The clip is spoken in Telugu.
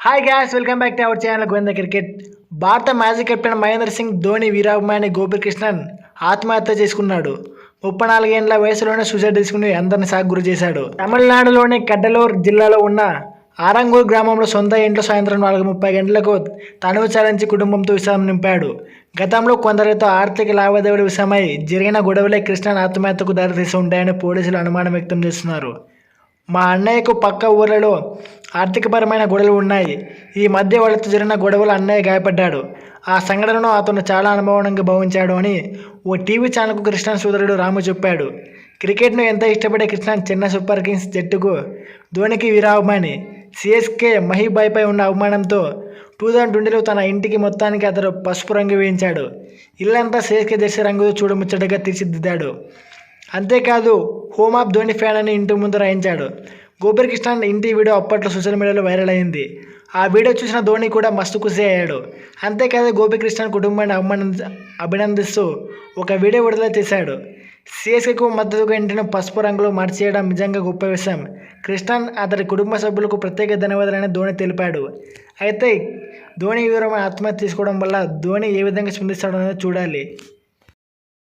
Hi guys welcome back to our channel Govinda cricket భారత మాజీ కెప్టెన్ మహేంద్ర సింగ్ ధోని వీరాభిమాని గోపికృష్ణన్ ఆత్మహత్య చేసుకున్నాడు. ముప్పై నాలుగేండ్ల వయసులోనే సూసైడ్ చేసుకుని అందరిని సాగు గురి చేశాడు. తమిళనాడులోని కడ్డలూర్ జిల్లాలో ఉన్న ఆరంగూర్ గ్రామంలో సొంత ఇంట్లో సాయంత్రం నాలుగు ముప్పై గంటలకు తనువు చాలించి కుటుంబంతో విషయం నింపాడు. గతంలో కొందరితో ఆర్థిక లావాదేవీల విషయమై జరిగిన గొడవలే కృష్ణన్ ఆత్మహత్యకు దారితీసి ఉంటాయని పోలీసులు అనుమానం వ్యక్తం చేస్తున్నారు. మా అన్నయ్యకు పక్క ఊర్లలో ఆర్థికపరమైన గొడవలు ఉన్నాయి. ఈ మధ్య వాళ్ళతో జరిగిన గొడవలు అన్నయ్య గాయపడ్డాడు. ఆ సంఘటనను అతను చాలా అనుభవంగా భావించాడు అని ఓ టీవీ ఛానల్కు కృష్ణన్ సోదరుడు రాము చెప్పాడు. క్రికెట్ను ఎంత ఇష్టపడే కృష్ణన్ చెన్నై సూపర్ కింగ్స్ జట్టుకు ధోనికి వీరాభిమాని. సిఎస్కే మహిబాయ్పై ఉన్న అవమానంతో టూ థౌజండ్ ట్వంటీలో తన ఇంటికి మొత్తానికి అతను పసుపు రంగు వేయించాడు. ఇల్లంతా సిఎస్కే జెర్సీ రంగుతో చూడముచ్చటగా తీర్చిదిద్దాడు. అంతేకాదు హోమ్ ఆఫ్ ధోని ఫ్యాన్ అని ఇంటి ముందు రాయించాడు. గోపికృష్ణన్ ఇంటి వీడియో అప్పట్లో సోషల్ మీడియాలో వైరల్ అయింది. ఆ వీడియో చూసిన ధోని కూడా మస్తు ఖుషి అయ్యాడు. అంతేకాదు గోపికృష్ణ కుటుంబాన్ని అభిమాన అభినందిస్తూ ఒక వీడియో విడుదల చేశాడు. సిఎస్కేకు మద్దతుగా ఇంటిని పసుపు రంగులో మార్చేయడం నిజంగా గొప్ప విషయం. కృష్ణన్ అతడి కుటుంబ సభ్యులకు ప్రత్యేక ధన్యవాదాలని ధోని తెలిపాడు. అయితే ధోని వివరమైన ఆత్మహత్య తీసుకోవడం వల్ల ధోని ఏ విధంగా స్పందిస్తాడో అనేది చూడాలి.